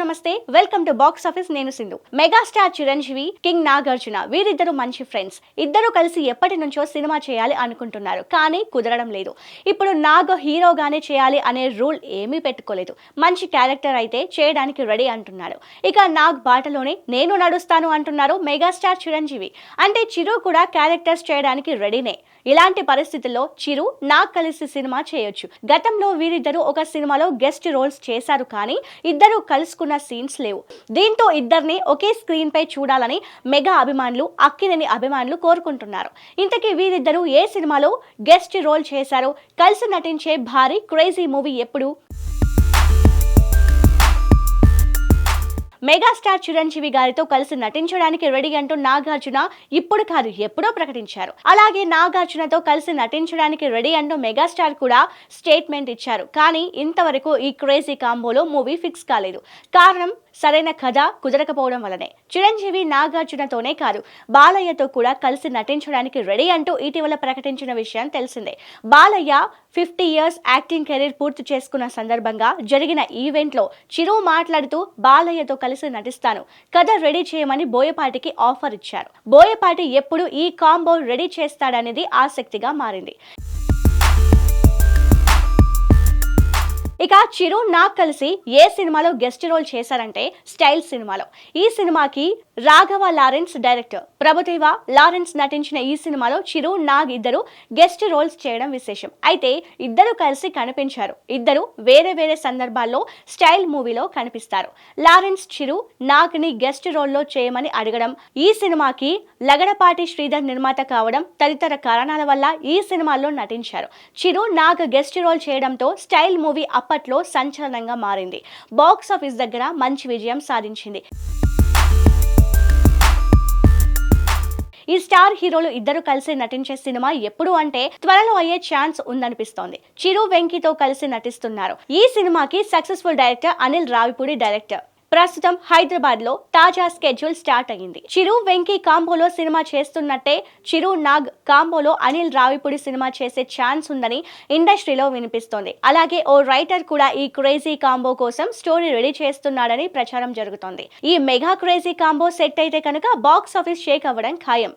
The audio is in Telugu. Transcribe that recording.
నమస్తే వెల్కమ్ టు బాక్స్ ఆఫీస్ నేను సింధు. మెగాస్టార్ చిరంజీవి కింగ్ నాగార్జున వీరిద్దరు మంచి ఫ్రెండ్స్ ఇద్దరు కలిసి ఎప్పటి నుంచో సినిమా చేయాలి అనుకుంటున్నారు కానీ కుదరడం లేదు. ఇప్పుడు నాగ్ హీరోగానే చేయాలి అనే రూల్ ఏమీ పెట్టుకోలేదు. మంచి క్యారెక్టర్ అయితే చేయడానికి రెడీ అంటున్నాడు. ఇక నాగ్ బాటలోనే నేను నడుస్తాను అంటున్నారు మెగాస్టార్ చిరంజీవి. అంటే చిరు కూడా క్యారెక్టర్స్ చేయడానికి రెడీనే ఇలాంటి పరిస్థితుల్లో చిరు నాగ్ కలిసి సినిమా చేయొచ్చు. గతంలో వీరిద్దరూ ఒక సినిమాలో గెస్ట్ రోల్స్ చేశారు కానీ ఇద్దరు కలుసుకున్న సీన్స్ లేవు. దీంతో ఇద్దరిని ఒకే స్క్రీన్ పై చూడాలని మెగా అభిమానులు అక్కినేని అభిమానులు కోరుకుంటున్నారు. ఇంతకీ వీరిద్దరూ ఏ సినిమాలో గెస్ట్ రోల్ చేశారో కలిసి నటించే భారీ క్రేజీ మూవీ ఎప్పుడు? మెగాస్టార్ చిరంజీవి గారితో కలిసి నటించడానికి రెడీ అంటూ నాగార్జున ఇప్పుడు కాదు ఎప్పుడో ప్రకటించారు. అలాగే నాగార్జునతో కలిసి నటించడానికి రెడీ అంటూ మెగాస్టార్ కూడా స్టేట్మెంట్ ఇచ్చారు. కానీ ఇంతవరకు ఈ క్రేజీ కాంబోలో మూవీ ఫిక్స్ కాలేదు. కారణం సరైన కథ కుదరకపోవడం వల్లనే. చిరంజీవి నాగార్జునతోనే కాదు బాలయ్యతో కూడా కలిసి నటించడానికి రెడీ అంటూ ఇటీవల ప్రకటించిన విషయం తెలిసిందే. Balayya fifty years acting career పూర్తి చేసుకున్న సందర్భంగా జరిగిన ఈవెంట్లో చిరు మాట్లాడుతూ బాలయ్యతో కలిసి నటిస్తాను. కథ రెడీ చేయమని బోయపాటికి ఆఫర్ ఇచ్చారు. బోయపాటి ఎప్పుడు ఈ కాంబో రెడీ చేస్తాడనేది ఆసక్తిగా మారింది. ఇక చిరు నాకు కలిసి ఏ సినిమాలో గెస్ట్ రోల్ చేశారంటే స్టైల్ సినిమాలో. ఈ సినిమాకి Raghava Lawrence director Prabhudeva Lawrence నటించిన ఈ సినిమాలో చిరు నాగ్ ఇద్దరు గెస్ట్ రోల్స్ చేయడం విశేషం. అయితే ఇద్దరు కలిసి కనిపించారు. ఇద్దరు వేరే వేరే సందర్భాల్లో స్టైల్ మూవీలో కనిపిస్తారు. లారెన్స్ చిరు నాగ్ని గెస్ట్ రోల్లో చేయమని అడగడం ఈ సినిమాకి లగడపాటి శ్రీధర్ నిర్మాత కావడం తదితర కారణాల వల్ల ఈ సినిమాలో నటించారు. చిరు నాగ్ గెస్ట్ రోల్ చేయడంతో స్టైల్ మూవీ అప్పట్లో సంచలనంగా మారింది. బాక్స్ ఆఫీస్ దగ్గర మంచి విజయం సాధించింది. ఈ స్టార్ హీరోలు ఇద్దరు కలిసి నటించే సినిమా ఎప్పుడు అంటే త్వరలో అయ్యే ఛాన్స్ ఉందనిపిస్తోంది. చిరు వెంకితో కలిసి నటిస్తున్నారు. ఈ సినిమాకి successful director Anil Ravipudi director. ప్రస్తుతం హైదరాబాద్లో తాజా స్కెడ్యూల్ స్టార్ట్ అయ్యింది. చిరు వెంకీ కాంబోలో సినిమా చేస్తున్నట్టే చిరు నాగ్ కాంబోలో అనిల్ రావిపూడి సినిమా చేసే ఛాన్స్ ఉందని ఇండస్ట్రీలో వినిపిస్తోంది. అలాగే ఓ రైటర్ కూడా ఈ క్రేజీ కాంబో కోసం స్టోరీ రెడీ చేస్తున్నాడని ప్రచారం జరుగుతోంది. ఈ మెగా క్రేజీ కాంబో సెట్ అయితే కనుక బాక్స్ ఆఫీస్ షేక్ అవ్వడం ఖాయం.